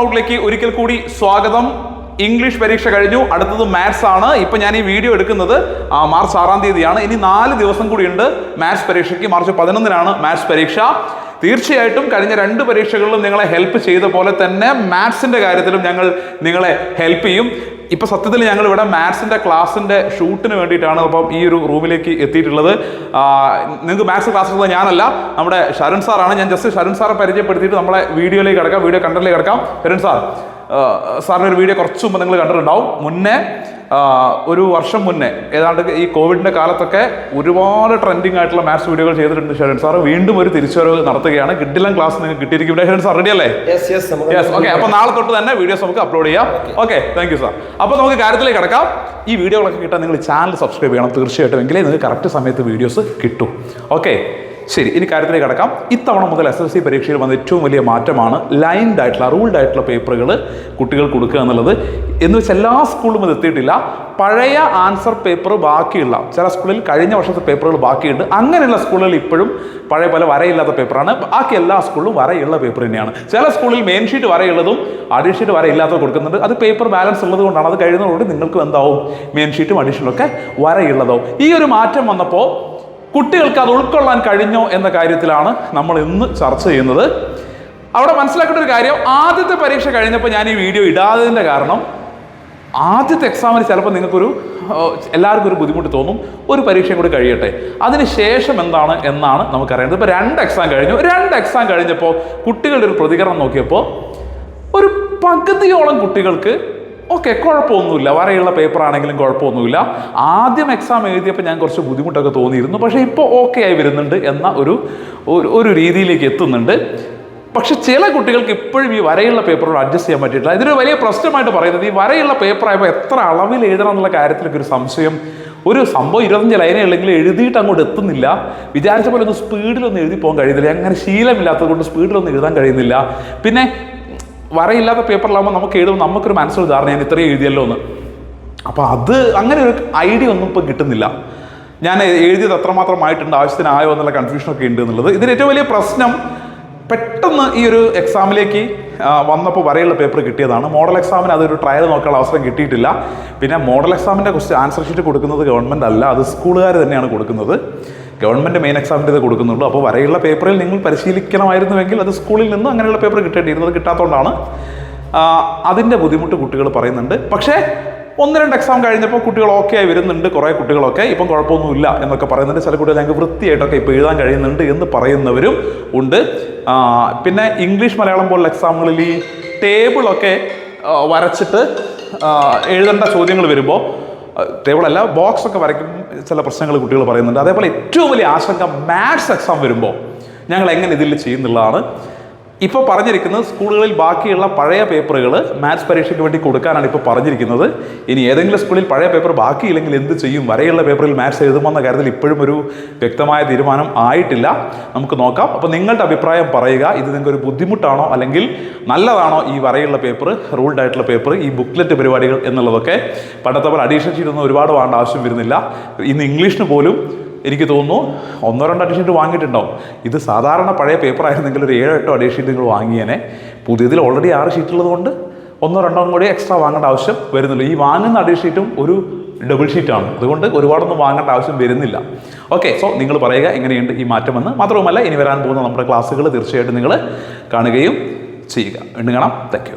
റൂട്ടിലേക്ക് ഒരിക്കൽ കൂടി സ്വാഗതം. ഇംഗ്ലീഷ് പരീക്ഷ കഴിഞ്ഞു. അടുത്തത് മാത്സ് ആണ്. ഇപ്പൊ ഞാൻ ഈ വീഡിയോ എടുക്കുന്നത് മാർച്ച് ആറാം തീയതിയാണ്. ഇനി നാല് ദിവസം കൂടിയുണ്ട് മാത്സ് പരീക്ഷയ്ക്ക്. മാർച്ച് പതിനൊന്നിനാണ് മാത്സ് പരീക്ഷ. തീർച്ചയായിട്ടും കഴിഞ്ഞ രണ്ട് പരീക്ഷകളിലും നിങ്ങളെ ഹെൽപ്പ് ചെയ്ത പോലെ തന്നെ മാത്സിന്റെ കാര്യത്തിലും ഞങ്ങൾ നിങ്ങളെ ഹെൽപ്പ് ചെയ്യും. ഇപ്പം സത്യത്തിൽ ഞങ്ങൾ ഇവിടെ മാത്സിന്റെ ക്ലാസ്സിന്റെ ഷൂട്ടിന് വേണ്ടിയിട്ടാണ് അപ്പം ഈ ഒരു റൂമിലേക്ക് എത്തിയിട്ടുള്ളത്. നിങ്ങൾക്ക് മാത്സ് ക്ലാസ് ഉള്ളത് ഞാനല്ല നമ്മുടെ ശരൺ സാറാണ് ഞാൻ ജസ്റ്റ് ശരൺ സാറെ പരിചയപ്പെടുത്തിയിട്ട് നമ്മളെ വീഡിയോയിലേക്ക് കിടക്കാം വീഡിയോ കണ്ടന്റിലേക്ക് കിടക്കാം. ശരൺ സാർ സാറിന്റെ ഒരു വീഡിയോ കുറച്ച് മുമ്പ് നിങ്ങൾ കണ്ടിട്ടുണ്ടാവും. മുന്നേ ഒരു വർഷം മുന്നേ ഏതാണ്ട് ഈ കോവിഡിന്റെ കാലത്തൊക്കെ ഒരുപാട് ട്രെൻഡിങ് ആയിട്ടുള്ള മാത്സ് വീഡിയോകൾ ചെയ്തിട്ടുണ്ട് ശരൺ സാർ വീണ്ടും ഒരു തിരിച്ചുവരവ് നടത്തുകയാണ് കിഡിലം ക്ലാസ് നിങ്ങൾക്ക് കിട്ടിയിരിക്കും. ഇവിടെ സാർ റെഡി അല്ലേ? യെസ് ഓക്കെ അപ്പൊ നാളെ തൊട്ട് തന്നെ വീഡിയോസ് നമുക്ക് അപ്ലോഡ് ചെയ്യാം. ഓക്കെ താങ്ക് യു സാർ അപ്പൊ നമുക്ക് കാര്യത്തിലേക്ക് കിടക്കാം. ഈ വീഡിയോകളൊക്കെ കിട്ടാൻ നിങ്ങൾ ചാനൽ സബ്സ്ക്രൈബ് ചെയ്യണം. തീർച്ചയായിട്ടും എങ്കിലേ നിങ്ങൾക്ക് കറക്റ്റ് സമയത്ത് വീഡിയോസ് കിട്ടും. ഓക്കെ ശരി ഇനി കാര്യത്തിലേക്ക് കടക്കാം. ഇത്തവണ മുതൽ എസ് എസ് സി പരീക്ഷയിൽ വന്ന ഏറ്റവും വലിയ മാറ്റമാണ് ലൈൻഡ് ആയിട്ടുള്ള റൂൾഡ് ആയിട്ടുള്ള പേപ്പറുകൾ കുട്ടികൾ കൊടുക്കുക എന്നുള്ളത്. എന്ന് വെച്ചാൽ എല്ലാ സ്കൂളിലും ഇത് എത്തിയിട്ടില്ല. പഴയ ആൻസർ പേപ്പർ ബാക്കിയുള്ള ചില സ്കൂളിൽ കഴിഞ്ഞ വർഷത്തെ പേപ്പറുകൾ ബാക്കിയുണ്ട്. അങ്ങനെയുള്ള സ്കൂളുകൾ ഇപ്പോഴും പഴയ പോലെ വരയില്ലാത്ത പേപ്പറാണ് ബാക്കി എല്ലാ സ്കൂളിലും വരയുള്ള പേപ്പർ തന്നെയാണ്. ചില സ്കൂളിൽ മെയിൻ ഷീറ്റ് വരയുള്ളതും അഡീഷൻ ഷീറ്റ് വരയില്ലാത്തത് കൊടുക്കുന്നുണ്ട്. അത് പേപ്പർ ബാലൻസ് ഉള്ളത് കൊണ്ടാണ്. അത് കഴിയുന്നതോടെ നിങ്ങൾക്ക് എന്താവും? മെയിൻ ഷീറ്റും അഡീഷനും ഒക്കെ വരയുള്ളതാവും. ഈ ഒരു മാറ്റം വന്നപ്പോൾ കുട്ടികൾക്ക് അത് ഉൾക്കൊള്ളാൻ കഴിഞ്ഞോ എന്ന കാര്യത്തിലാണ് നമ്മൾ ഇന്ന് ചർച്ച ചെയ്യുന്നത്. അവിടെ മനസ്സിലാക്കേണ്ട ഒരു കാര്യം ആദ്യത്തെ പരീക്ഷ കഴിഞ്ഞപ്പോൾ ഞാൻ ഈ വീഡിയോ ഇടാത്തതിന്റെ കാരണം ആദ്യത്തെ എക്സാമിന് ചിലപ്പോൾ നിങ്ങൾക്കൊരു എല്ലാവർക്കും ഒരു ബുദ്ധിമുട്ട് തോന്നും. ഒരു പരീക്ഷയും കൂടി കഴിയട്ടെ. അതിന് ശേഷം എന്താണ് എന്നാണ് നമുക്കറിയേണ്ടത്. ഇപ്പോൾ രണ്ട് എക്സാം കഴിഞ്ഞു. രണ്ട് എക്സാം കഴിഞ്ഞപ്പോൾ കുട്ടികളുടെ ഒരു പ്രതികരണം നോക്കിയപ്പോൾ ഒരു പകുതിയോളം കുട്ടികൾക്ക് ഓക്കെ കുഴപ്പമൊന്നുമില്ല. വരെയുള്ള പേപ്പർ ആണെങ്കിലും കുഴപ്പമൊന്നുമില്ല. ആദ്യം എക്സാം എഴുതിയപ്പോൾ ഞാൻ കുറച്ച് ബുദ്ധിമുട്ടൊക്കെ തോന്നിയിരുന്നു. പക്ഷേ ഇപ്പോൾ ഓക്കെ ആയി വരുന്നുണ്ട് എന്ന ഒരു ഒരു- രീതിയിലേക്ക് എത്തുന്നുണ്ട്. പക്ഷെ ചില കുട്ടികൾക്ക് ഇപ്പോഴും ഈ വരയുള്ള പേപ്പറോട് അഡ്ജസ്റ്റ് ചെയ്യാൻ പറ്റിയിട്ടില്ല. ഇതൊരു വലിയ പ്രശ്നമായിട്ട് പറയുന്നത്. ഈ വരയുള്ള പേപ്പർ ആയപ്പോൾ എത്ര അളവിൽ എഴുതണം എന്നുള്ള കാര്യത്തിലൊക്കെ ഒരു സംശയം. ഒരു സംഭവം ഇരുപത്തഞ്ച് ലൈനേ ഉള്ളെങ്കിൽ എഴുതിയിട്ട് അങ്ങോട്ട് എത്തുന്നില്ല. വിചാരിച്ച പോലെ ഒന്ന് സ്പീഡിലൊന്നും എഴുതി പോകാൻ കഴിയുന്നില്ല. അങ്ങനെ ശീലമില്ലാത്തത് കൊണ്ട് സ്പീഡിലൊന്നും എഴുതാൻ കഴിയുന്നില്ല. പിന്നെ വരയില്ലാത്ത പേപ്പറിലാകുമ്പോൾ നമുക്ക് എഴുതുമ്പോൾ നമുക്കൊരു മനസ്സിൽ ധാരണ ഞാൻ ഇത്രയും എഴുതിയല്ലോ എന്ന്. അപ്പോൾ അത് അങ്ങനെ ഒരു ഐഡിയ ഒന്നും ഇപ്പോൾ കിട്ടുന്നില്ല. ഞാൻ എഴുതിയത് എത്രമാത്രമായിട്ടുണ്ട് ആവശ്യത്തിനായോ എന്നുള്ള കൺഫ്യൂഷനൊക്കെ ഉണ്ട് എന്നുള്ളത്. ഇതിന് ഏറ്റവും വലിയ പ്രശ്നം പെട്ടെന്ന് ഈ ഒരു എക്സാമിലേക്ക് വന്നപ്പോൾ വരെയുള്ള പേപ്പർ കിട്ടിയതാണ്. മോഡൽ എക്സാമിന് അതൊരു ട്രയൽ നോക്കാനുള്ള അവസരം കിട്ടിയിട്ടില്ല. പിന്നെ മോഡൽ എക്സാമിന്റെ ക്വസ്റ്റ് ആൻസർ ഷീറ്റ് കൊടുക്കുന്നത് ഗവൺമെന്റ് അല്ല അത് സ്കൂളുകാർ തന്നെയാണ് കൊടുക്കുന്നത്. ഗവൺമെന്റ് മെയിൻ എക്സാമിന്റെ ഇത് കൊടുക്കുന്നുള്ളൂ. അപ്പോൾ വരെയുള്ള പേപ്പറിൽ നിങ്ങൾ പരിശീലിക്കണമായിരുന്നുവെങ്കിൽ അത് സ്കൂളിൽ നിന്ന് അങ്ങനെയുള്ള പേപ്പർ കിട്ടേണ്ടിയിരുന്നത് കിട്ടാത്തതുകൊണ്ടാണ് അതിന്റെ ബുദ്ധിമുട്ട് കുട്ടികൾ പറയുന്നുണ്ട്. പക്ഷേ ഒന്ന് രണ്ട് എക്സാം കഴിഞ്ഞപ്പോൾ കുട്ടികൾ ഓക്കെ ആയി വരുന്നുണ്ട്. കുറേ കുട്ടികളൊക്കെ ഇപ്പം കുഴപ്പമൊന്നുമില്ല എന്നൊക്കെ പറയുന്നുണ്ട്. ചില കുട്ടികൾ ഞങ്ങൾക്ക് വൃത്തിയായിട്ടൊക്കെ ഇപ്പോൾ എഴുതാൻ കഴിയുന്നുണ്ട് എന്ന് പറയുന്നവരും ഉണ്ട്. പിന്നെ ഇംഗ്ലീഷ് മലയാളം പോലുള്ള എക്സാമുകളിൽ ഈ ടേബിളൊക്കെ വരച്ചിട്ട് എഴുതേണ്ട ചോദ്യങ്ങൾ വരുമ്പോൾ ടേബിളല്ല ബോക്സ് ഒക്കെ വരയ്ക്കും ചില പ്രശ്നങ്ങൾ കുട്ടികൾ പറയുന്നുണ്ട്. അതേപോലെ ഏറ്റവും വലിയ ആശങ്ക മാത്സ് എക്സാം വരുമ്പോൾ ഞങ്ങൾ എങ്ങനെ ഇതിൽ ചെയ്യുന്നുള്ളതാണ്. ഇപ്പോൾ പറഞ്ഞിരിക്കുന്നത് സ്കൂളുകളിൽ ബാക്കിയുള്ള പഴയ പേപ്പറുകൾ മാത്സ് പരീക്ഷയ്ക്ക് വേണ്ടി കൊടുക്കാനാണ് ഇപ്പോൾ പറഞ്ഞിരിക്കുന്നത്. ഇനി ഏതെങ്കിലും സ്കൂളിൽ പഴയ പേപ്പർ ബാക്കിയില്ലെങ്കിൽ എന്ത് ചെയ്യും? വരെയുള്ള പേപ്പറിൽ മാത്സ് എഴുതുമെന്ന കാര്യത്തിൽ ഇപ്പോഴും ഒരു വ്യക്തമായ തീരുമാനം ആയിട്ടില്ല. നമുക്ക് നോക്കാം. അപ്പോൾ നിങ്ങളുടെ അഭിപ്രായം പറയുക. ഇത് നിങ്ങൾക്ക് ഒരു ബുദ്ധിമുട്ടാണോ? അല്ലെങ്കിൽ നല്ലതാണോ ഈ വരെയുള്ള പേപ്പർ റൂൾഡ് ആയിട്ടുള്ള പേപ്പർ ഈ ബുക്ക്ലെറ്റ് പരിപാടികൾ എന്നുള്ളതൊക്കെ? പണ്ടത്തെ പോലെ അഡീഷൻ ഒന്നും ഒരുപാട് വേണ്ട ആവശ്യം വരുന്നില്ല. ഇന്ന് ഇംഗ്ലീഷിന് പോലും എനിക്ക് തോന്നുന്നു ഒന്നോ രണ്ടോ അഡീഷൻ ഷീറ്റ് വാങ്ങിയിട്ടുണ്ടാവും. ഇത് സാധാരണ പഴയ പേപ്പർ ആയിരുന്നെങ്കിൽ ഒരു ഏഴോ എട്ടോ അഡീഷൻ ഷീറ്റ് നിങ്ങൾ വാങ്ങിയേനെ. പുതിയതിൽ ഓൾറെഡി ആറ് ഷീറ്റ് ഉള്ളതുകൊണ്ട് ഒന്നോ രണ്ടോ കൂടി എക്സ്ട്രാ വാങ്ങേണ്ട ആവശ്യം വരുന്നില്ല. ഈ വാങ്ങുന്ന അഡീഷൻ ഷീറ്റും ഒരു ഡബിൾ ഷീറ്റാണ് അതുകൊണ്ട് ഒരുപാടൊന്നും വാങ്ങേണ്ട ആവശ്യം വരുന്നില്ല. ഓക്കെ സോ നിങ്ങൾ പറയുക എങ്ങനെയുണ്ട് ഈ മാറ്റമെന്ന്. മാത്രവുമല്ല ഇനി വരാൻ പോകുന്ന നമ്മുടെ ക്ലാസ്സുകൾ തീർച്ചയായിട്ടും നിങ്ങൾ കാണുകയും ചെയ്യുക. വീണ്ടും കാണാം താങ്ക്